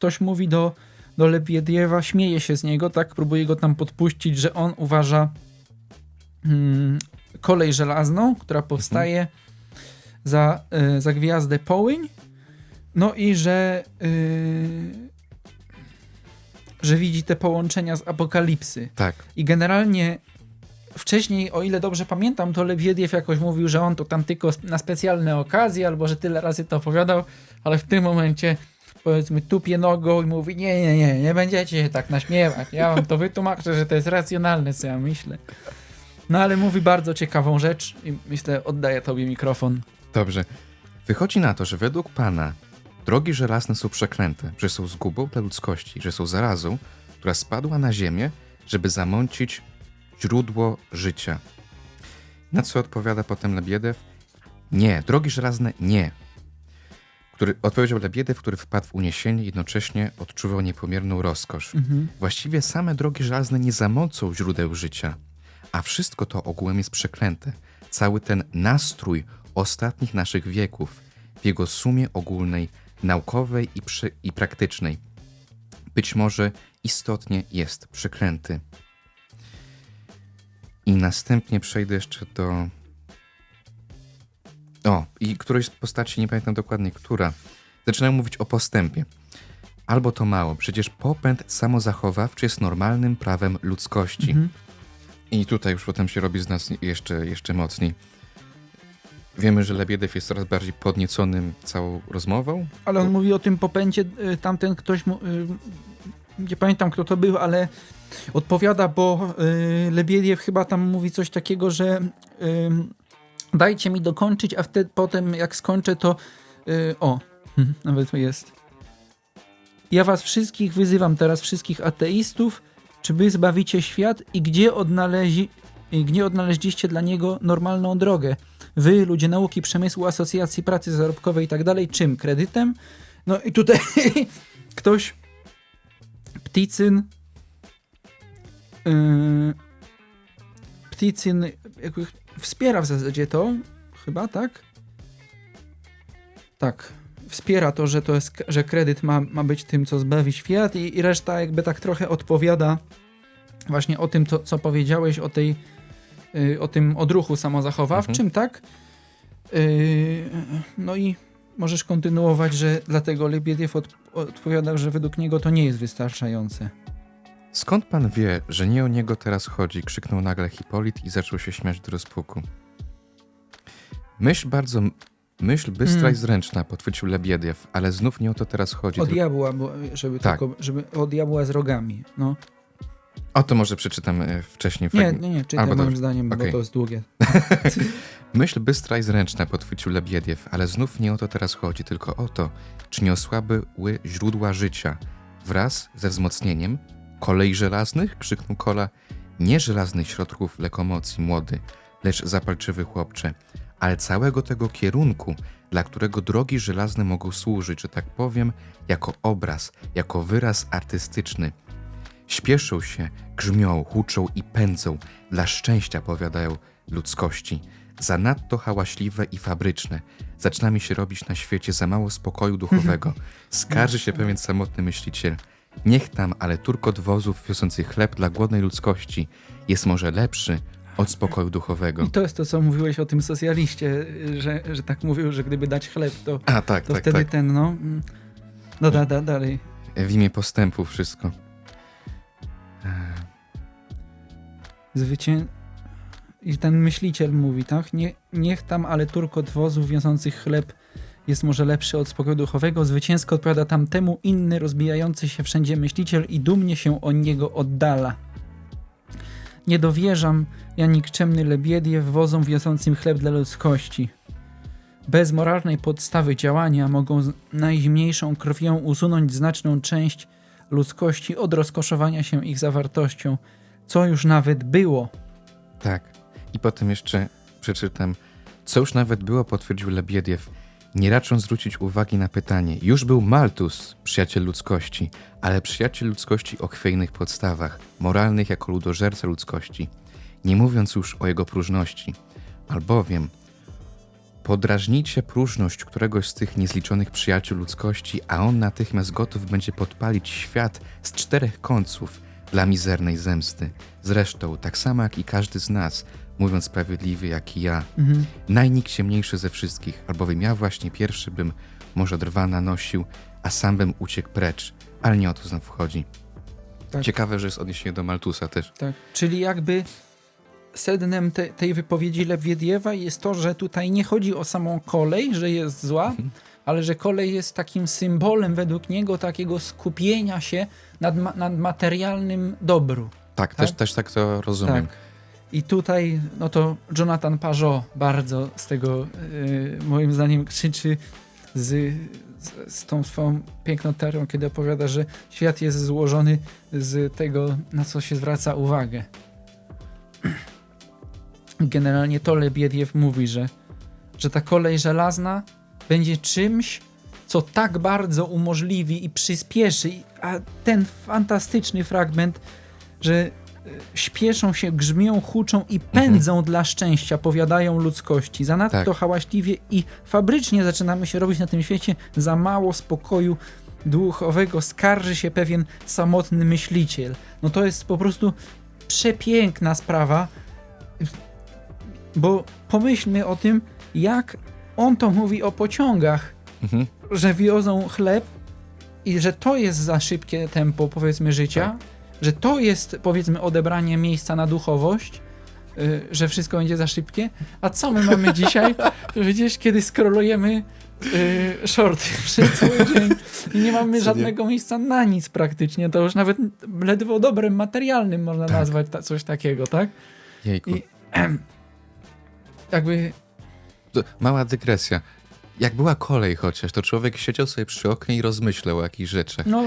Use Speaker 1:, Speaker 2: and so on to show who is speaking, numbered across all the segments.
Speaker 1: ktoś mówi do, do Lebiediewa, śmieje się z niego, tak, próbuje go tam podpuścić, że on uważa mm, kolej żelazną, która powstaje za, y, za gwiazdę Połyń, no i że y, że widzi te połączenia z apokalipsy.
Speaker 2: Tak.
Speaker 1: I generalnie wcześniej, o ile dobrze pamiętam, to Lebiediew jakoś mówił, że on to tam tylko na specjalne okazje, albo że tyle razy to opowiadał, ale w tym momencie powiedzmy tupie nogą i mówi nie, nie, nie, nie będziecie się tak naśmiewać. Ja wam to wytłumaczę, że to jest racjonalne, co ja myślę. No ale mówi bardzo ciekawą rzecz i myślę, oddaję tobie mikrofon.
Speaker 2: Dobrze. Wychodzi na to, że według Pana drogi żelazne są przeklęte, że są zgubą dla ludzkości, że są zarazą, która spadła na ziemię, żeby zamącić źródło życia. Na co odpowiada potem Lebiedew? Nie, drogi żelazne nie. Który, odpowiedział Lebiedew, który wpadł w uniesienie jednocześnie odczuwał niepomierną rozkosz. Właściwie same drogi żelazne nie zamocą źródeł życia, a wszystko to ogółem jest przeklęte. Cały ten nastrój ostatnich naszych wieków w jego sumie ogólnej, naukowej i, przy, i praktycznej być może istotnie jest przeklęty. I następnie przejdę jeszcze do. O, i którejś z postaci, nie pamiętam dokładnie która, zaczynają mówić o postępie. Albo to mało, przecież popęd samozachowawczy jest normalnym prawem ludzkości. I tutaj już potem się robi z nas jeszcze, jeszcze mocniej. Wiemy, że Lebiedew jest coraz bardziej podnieconym całą rozmową.
Speaker 1: Ale on mówi o tym popędzie, y, tamten ktoś, mu- y, nie pamiętam kto to był, ale odpowiada, bo y, Lebiediew chyba tam mówi coś takiego, że dajcie mi dokończyć, a wtedy potem jak skończę to y, o, nawet to jest. Ja was wszystkich wyzywam teraz, wszystkich ateistów, czy wy zbawicie świat i gdzie odnalezi, i gdzie odnaleźliście dla niego normalną drogę? Wy, ludzie nauki, przemysłu, asocjacji pracy zarobkowej i tak dalej, czym? Kredytem? No i tutaj ktoś, Pticyn, yy, Pticyn jakby wspiera w zasadzie to, chyba, tak? Tak, wspiera to, że to jest, że kredyt ma, ma być tym, co zbawi świat i, i reszta jakby tak trochę odpowiada właśnie o tym, to, co powiedziałeś, o tej, y, o tym odruchu samozachowawczym, tak? Y, no i możesz kontynuować, że dlatego Lebiediew od, odpowiadał, że według niego to nie jest wystarczające.
Speaker 2: Skąd pan wie, że nie o niego teraz chodzi? krzyknął nagle Hipolit i zaczął się śmiać do rozpuku. Myśl bardzo. Myśl bystra
Speaker 1: Mm.
Speaker 2: i zręczna, podchwycił Lebiediew, ale znów nie o to teraz chodzi.
Speaker 1: O
Speaker 2: tylko-
Speaker 1: diabła, bo, żeby
Speaker 2: Tak.
Speaker 1: tylko, żeby o diabła z rogami, no.
Speaker 2: O to może przeczytam e, wcześniej.
Speaker 1: Nie,
Speaker 2: fragment.
Speaker 1: nie, nie, czytaj
Speaker 2: Albo
Speaker 1: moim
Speaker 2: dobrze.
Speaker 1: zdaniem,
Speaker 2: Okej.
Speaker 1: bo to jest długie.
Speaker 2: Myśl bystra i zręczna, podchwycił Lebiediew, ale znów nie o to teraz chodzi, tylko o to, czy nie osłabyły źródła życia wraz ze wzmocnieniem kolei żelaznych? krzyknął Kola. Nie żelaznych środków lekomocji, młody, lecz zapalczywy chłopcze, ale całego tego kierunku, dla którego drogi żelazne mogą służyć, że tak powiem, jako obraz, jako wyraz artystyczny. Śpieszą się, grzmią, huczą i pędzą, dla szczęścia powiadają ludzkości. Zanadto hałaśliwe i fabryczne. Zaczyna mi się robić na świecie za mało spokoju duchowego. Skarży się pewien samotny myśliciel. Niech tam, ale turkot wozów wiosących chleb dla głodnej ludzkości jest może lepszy od spokoju duchowego.
Speaker 1: I to jest to, co mówiłeś o tym socjaliście, że, że tak mówił, że gdyby dać chleb, to,
Speaker 2: A tak,
Speaker 1: to
Speaker 2: tak,
Speaker 1: wtedy
Speaker 2: tak.
Speaker 1: ten, no. mm. No da, da, dalej.
Speaker 2: W imię postępu wszystko.
Speaker 1: Zwycię... I ten myśliciel mówi, tak? Nie, niech tam, ale turkot wozów wiążących chleb jest może lepszy od spokoju duchowego. Zwycięsko odpowiada tamtemu inny, rozbijający się wszędzie myśliciel i dumnie się od niego oddala. Nie dowierzam, ja nikczemny Lebiediew, wozom wiosącym chleb dla ludzkości. Bez moralnej podstawy działania mogą najzimniejszą krwią usunąć znaczną część ludzkości od rozkoszowania się ich zawartością, co już nawet było.
Speaker 2: Tak. I potem jeszcze przeczytam, co już nawet było, potwierdził Lebiediew. Nie raczą zwrócić uwagi na pytanie. Już był Maltus, przyjaciel ludzkości, ale przyjaciel ludzkości o chwiejnych podstawach, moralnych jako ludożerca ludzkości, nie mówiąc już o jego próżności. Albowiem Podrażnijcie próżność któregoś z tych niezliczonych przyjaciół ludzkości, a on natychmiast gotów będzie podpalić świat z czterech końców dla mizernej zemsty. Zresztą, tak samo jak i każdy z nas, mówiąc sprawiedliwy jak i ja,
Speaker 1: Mhm.
Speaker 2: najnikciemniejszy ze wszystkich, albowiem ja właśnie pierwszy bym może drwa nanosił, a sam bym uciekł precz, ale nie o to znów chodzi.
Speaker 1: Tak.
Speaker 2: Ciekawe, że jest odniesienie do Maltusa też.
Speaker 1: Tak. Czyli jakby sednem te, tej wypowiedzi Lewiediewa jest to, że tutaj nie chodzi o samą kolej, że jest zła,
Speaker 2: Mhm.
Speaker 1: ale że kolej jest takim symbolem według niego takiego skupienia się nad, nad materialnym dobru.
Speaker 2: Tak,
Speaker 1: Tak?
Speaker 2: Też, też tak to rozumiem.
Speaker 1: Tak. I tutaj, no to Jonathan Pajot bardzo z tego, y, moim zdaniem, krzyczy z, z, z tą swoją piękną teorią, kiedy opowiada, że świat jest złożony z tego, na co się zwraca uwagę. Generalnie to Lebiediew mówi, że, że ta kolej żelazna będzie czymś, co tak bardzo umożliwi i przyspieszy, a ten fantastyczny fragment, że śpieszą się, grzmią, huczą i pędzą dla szczęścia, powiadają ludzkości. Zanadto
Speaker 2: Tak.
Speaker 1: hałaśliwie i fabrycznie zaczynamy się robić na tym świecie, za mało spokoju duchowego skarży się pewien samotny myśliciel. No to jest po prostu przepiękna sprawa, bo pomyślmy o tym, jak on to mówi o pociągach,
Speaker 2: Mhm.
Speaker 1: że wiozą chleb i że to jest za szybkie tempo, powiedzmy, życia,
Speaker 2: Tak.
Speaker 1: Że to jest, powiedzmy, odebranie miejsca na duchowość, y, że wszystko będzie za szybkie. A co my mamy dzisiaj? Widzisz, kiedy skrolujemy y, shorty przez cały dzień i nie mamy żadnego miejsca na nic praktycznie, to już nawet ledwo dobrem materialnym można
Speaker 2: Tak.
Speaker 1: nazwać ta, coś takiego, tak?
Speaker 2: Jejku.
Speaker 1: I- Jakby
Speaker 2: To Mała dygresja. Jak była kolej chociaż, to człowiek siedział sobie przy oknie i rozmyślał o jakichś rzeczach.
Speaker 1: No,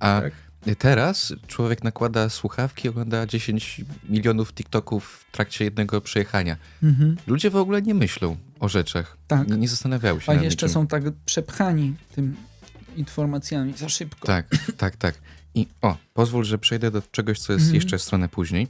Speaker 2: A
Speaker 1: tak.
Speaker 2: Teraz człowiek nakłada słuchawki, ogląda 10 milionów TikToków w trakcie jednego przejechania.
Speaker 1: Mhm.
Speaker 2: Ludzie w ogóle nie myślą o rzeczach.
Speaker 1: Tak.
Speaker 2: Nie, nie zastanawiają się
Speaker 1: A
Speaker 2: nad
Speaker 1: jeszcze
Speaker 2: niczym.
Speaker 1: są tak przepchani tym informacjami za szybko.
Speaker 2: Tak, tak, tak. I o, pozwól, że przejdę do czegoś, co jest
Speaker 1: Mhm.
Speaker 2: jeszcze stronę później.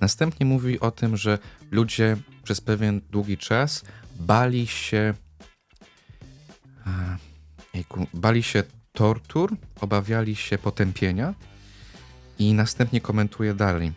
Speaker 2: Następnie mówi o tym, że ludzie przez pewien długi czas bali się. Jejku, bali się tortur, obawiali się potępienia. I następnie komentuje dalej.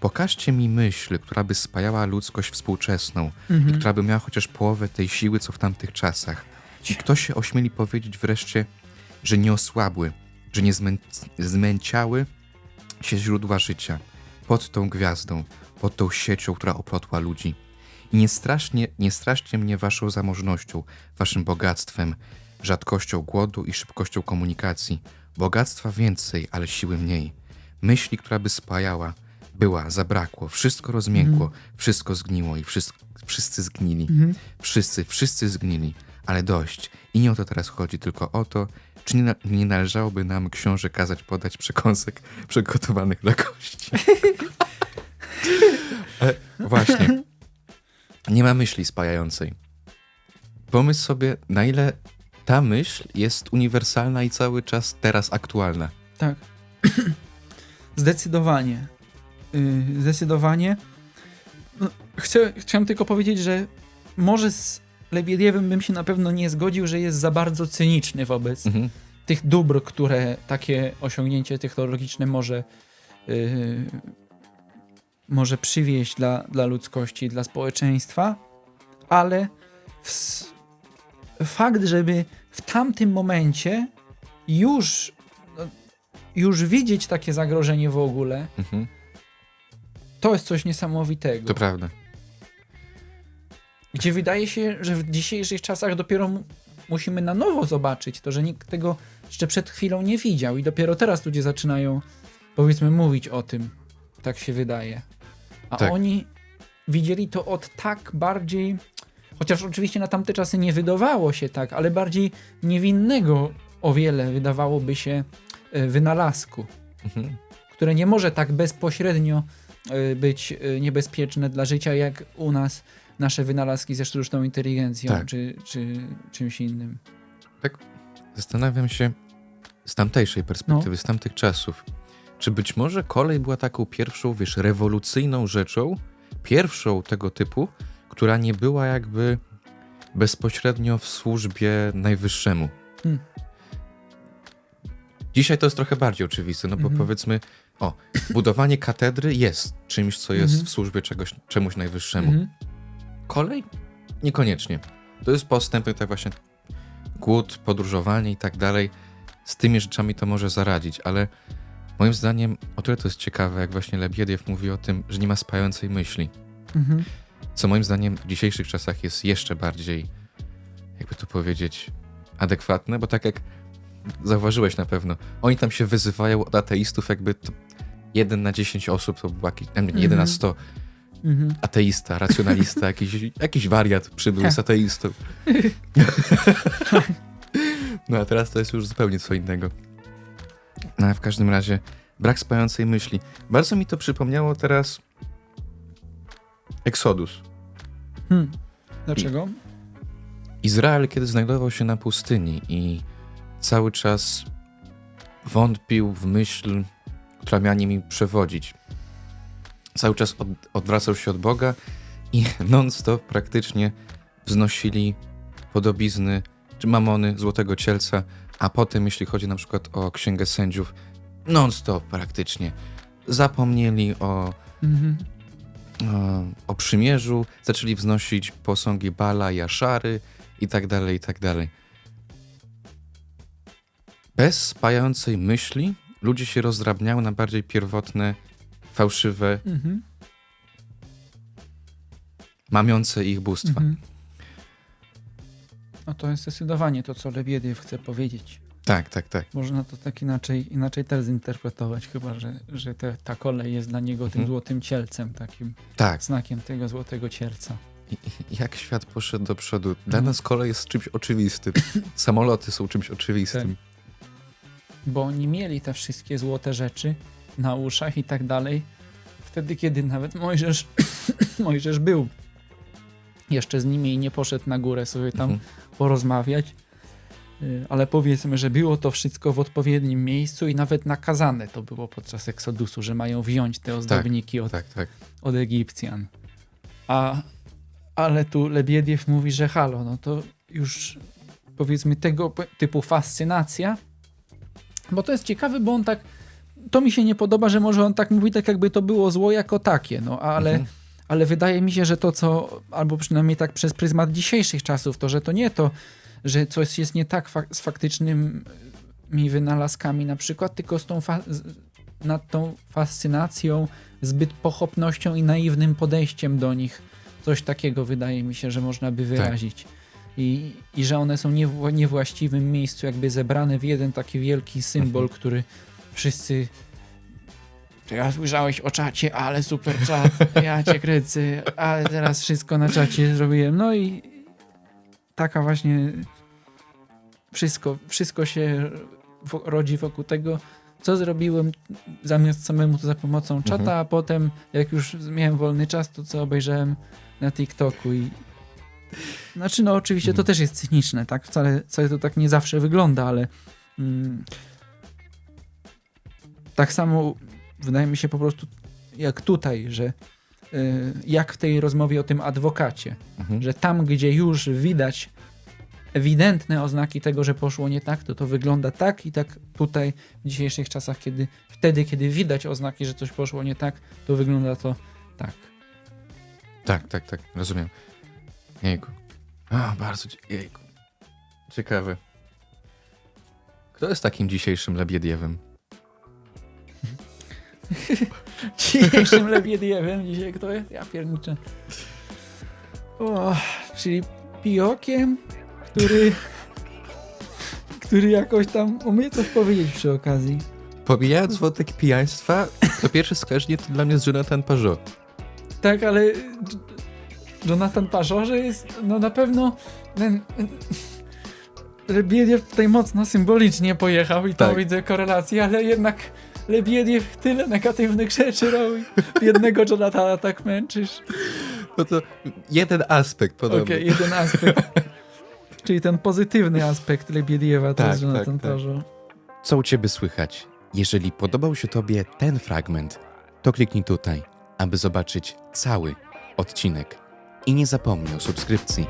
Speaker 2: Pokażcie mi myśl, która by spajała ludzkość współczesną, i
Speaker 1: Mhm.
Speaker 2: która by miała chociaż połowę tej siły, co w tamtych czasach. I kto się ośmieli powiedzieć wreszcie, że nie osłabły, że nie zmę zmęciały się źródła życia pod tą gwiazdą, pod tą siecią, która oplotła ludzi. I nie, strasznie, nie straszcie mnie waszą zamożnością, waszym bogactwem, rzadkością głodu i szybkością komunikacji. Bogactwa więcej, ale siły mniej. Myśli, która by spajała, była, zabrakło, wszystko rozmiękło, wszystko zgniło i wszyscy, wszyscy zgnili.
Speaker 1: Mhm.
Speaker 2: Wszyscy, wszyscy zgnili, ale dość. I nie o to teraz chodzi, tylko o to, czy nie, nie należałoby nam książę kazać podać przekąsek przygotowanych dla gości. e, właśnie. Nie ma myśli spajającej. Pomyśl sobie, na ile ta myśl jest uniwersalna i cały czas teraz aktualna.
Speaker 1: Tak. Zdecydowanie. Yy, zdecydowanie. No, chcę, chciałem tylko powiedzieć, że może z Lebiediewem bym się na pewno nie zgodził, że jest za bardzo cyniczny wobec
Speaker 2: Mhm.
Speaker 1: tych dóbr, które takie osiągnięcie technologiczne może, yy, może przywieźć dla, dla ludzkości, dla społeczeństwa, ale w, fakt, żeby w tamtym momencie już, no, już widzieć takie zagrożenie w ogóle,
Speaker 2: Mhm.
Speaker 1: to jest coś niesamowitego.
Speaker 2: To prawda.
Speaker 1: Gdzie wydaje się, że w dzisiejszych czasach dopiero mu- musimy na nowo zobaczyć to, że nikt tego jeszcze przed chwilą nie widział i dopiero teraz ludzie zaczynają, powiedzmy, mówić o tym. Tak się wydaje. A
Speaker 2: Tak.
Speaker 1: oni widzieli to od tak bardziej, chociaż oczywiście na tamte czasy nie wydawało się tak, ale bardziej niewinnego o wiele wydawałoby się e, wynalazku,
Speaker 2: Mhm.
Speaker 1: które nie może tak bezpośrednio e, być e, niebezpieczne dla życia, jak u nas nasze wynalazki ze sztuczną inteligencją
Speaker 2: Tak.
Speaker 1: czy, czy czymś innym.
Speaker 2: Zastanawiam się z tamtejszej perspektywy, z tamtych czasów, czy być może kolej była taką pierwszą, wiesz, rewolucyjną rzeczą, pierwszą tego typu, która nie była jakby bezpośrednio w służbie najwyższemu.
Speaker 1: Hmm.
Speaker 2: Dzisiaj to jest trochę bardziej oczywiste, no bo
Speaker 1: Mhm.
Speaker 2: powiedzmy, o, budowanie katedry jest czymś, co jest
Speaker 1: Mhm.
Speaker 2: w służbie czegoś, czemuś najwyższemu.
Speaker 1: Mhm.
Speaker 2: Kolej? Niekoniecznie. To jest postęp, tak właśnie głód, podróżowanie i tak dalej. Z tymi rzeczami to może zaradzić, ale moim zdaniem o tyle to jest ciekawe, jak właśnie Lebiediew mówi o tym, że nie ma spającej myśli.
Speaker 1: Mhm.
Speaker 2: Co moim zdaniem w dzisiejszych czasach jest jeszcze bardziej, jakby to powiedzieć, adekwatne, bo tak jak zauważyłeś na pewno, oni tam się wyzywają od ateistów, jakby to jeden na 10 osób to był jakiś, nie, nie, jeden na
Speaker 1: Mhm.
Speaker 2: 100
Speaker 1: Mhm.
Speaker 2: ateista, racjonalista, jakiś, jakiś wariat przybył z ateistą. No a teraz to jest już zupełnie co innego. No a w każdym razie brak spającej myśli. Bardzo mi to przypomniało teraz Exodus.
Speaker 1: Hmm. Dlaczego?
Speaker 2: Izrael, kiedy znajdował się na pustyni i cały czas wątpił w myśl, która miała nimi przewodzić. Cały czas od, odwracał się od Boga i non-stop praktycznie wznosili podobizny czy mamony złotego cielca, a potem, jeśli chodzi na przykład o Księgę Sędziów, non-stop praktycznie zapomnieli o
Speaker 1: Mhm.
Speaker 2: O, o przymierzu, zaczęli wznosić posągi Bala i Aszary i tak dalej, i tak dalej. Bez spajającej myśli ludzie się rozdrabniały na bardziej pierwotne, fałszywe,
Speaker 1: Mhm.
Speaker 2: mamiące ich bóstwa.
Speaker 1: Mhm. No to jest zdecydowanie to, co Lebiediew chce powiedzieć.
Speaker 2: Tak, tak, tak.
Speaker 1: Można to tak inaczej, inaczej też zinterpretować, chyba że, że te, ta kolej jest dla niego tym
Speaker 2: Mhm.
Speaker 1: złotym cielcem, takim
Speaker 2: Tak.
Speaker 1: znakiem tego złotego cielca.
Speaker 2: Jak świat poszedł do przodu. Dla
Speaker 1: Mhm.
Speaker 2: nas kolej jest czymś oczywistym. Samoloty są czymś oczywistym.
Speaker 1: Bo oni mieli te wszystkie złote rzeczy na uszach i tak dalej, wtedy kiedy nawet Mojżesz, Mojżesz był jeszcze z nimi i nie poszedł na górę sobie tam
Speaker 2: Mhm.
Speaker 1: porozmawiać. Y, Ale powiedzmy, że było to wszystko w odpowiednim miejscu i nawet nakazane to było podczas Eksodusu, że mają wziąć te ozdobniki od,
Speaker 2: Tak, tak.
Speaker 1: od Egipcjan. A, ale tu Lebiediew mówi, że halo, no to już powiedzmy tego typu fascynacja, bo to jest ciekawe, bo on tak, to mi się nie podoba, że może on tak mówi, tak jakby to było zło jako takie, no ale,
Speaker 2: Mhm.
Speaker 1: ale wydaje mi się, że to co, albo przynajmniej tak przez pryzmat dzisiejszych czasów, to że to nie to, że coś jest nie tak fak- z faktycznymi wynalazkami na przykład, tylko z tą nad tą fascynacją, zbyt pochopnością i naiwnym podejściem do nich. Coś takiego wydaje mi się, że można by wyrazić. I, I że one są nie w niewłaściwym miejscu, jakby zebrane w jeden taki wielki symbol,
Speaker 2: Mhm.
Speaker 1: który wszyscy. Ja słyszałeś o czacie, ale super czat, ja cię kręcę, ale teraz wszystko na czacie zrobiłem. No i taka właśnie wszystko, wszystko się rodzi wokół tego, co zrobiłem zamiast samemu to za pomocą czata,
Speaker 2: Mhm.
Speaker 1: a potem jak już miałem wolny czas, to co obejrzałem na TikToku i znaczy no oczywiście to
Speaker 2: Mhm.
Speaker 1: też jest cyniczne, tak? Wcale, wcale to tak nie zawsze wygląda, ale mm, tak samo wydaje mi się po prostu jak tutaj, że jak w tej rozmowie o tym adwokacie,
Speaker 2: Mhm.
Speaker 1: że tam, gdzie już widać ewidentne oznaki tego, że poszło nie tak, to to wygląda tak i tak tutaj w dzisiejszych czasach, kiedy wtedy, kiedy widać oznaki, że coś poszło nie tak, to wygląda to tak.
Speaker 2: Tak, tak, tak, rozumiem. Jejku. A, bardzo jejku. Ciekawe. Kto jest takim dzisiejszym Lebiediewem?
Speaker 1: Dzisiejszym Lebiediewem dzisiaj kto jest? Ja pierniczę. O, czyli Piokiem, który który jakoś tam umie coś powiedzieć przy okazji.
Speaker 2: Pomijając wątek pijaństwa, to pierwsze skojarzenie to dla mnie jest Jonathan Pajot.
Speaker 1: Tak, ale Jonathan Pajorze jest no na pewno ten Lebiediew tutaj mocno symbolicznie pojechał i to
Speaker 2: Tak.
Speaker 1: widzę korelację, ale jednak Lebiediew tyle negatywnych rzeczy robi. Jednego Jonathana tak męczysz.
Speaker 2: No to jeden aspekt podobny.
Speaker 1: Okej, jeden aspekt. Czyli ten pozytywny aspekt Lebiediewa to
Speaker 2: Tak,
Speaker 1: jest Jonathan
Speaker 2: tak, tak. Co u ciebie słychać? Jeżeli podobał się tobie ten fragment, to kliknij tutaj, aby zobaczyć cały odcinek. I nie zapomnij o subskrypcji.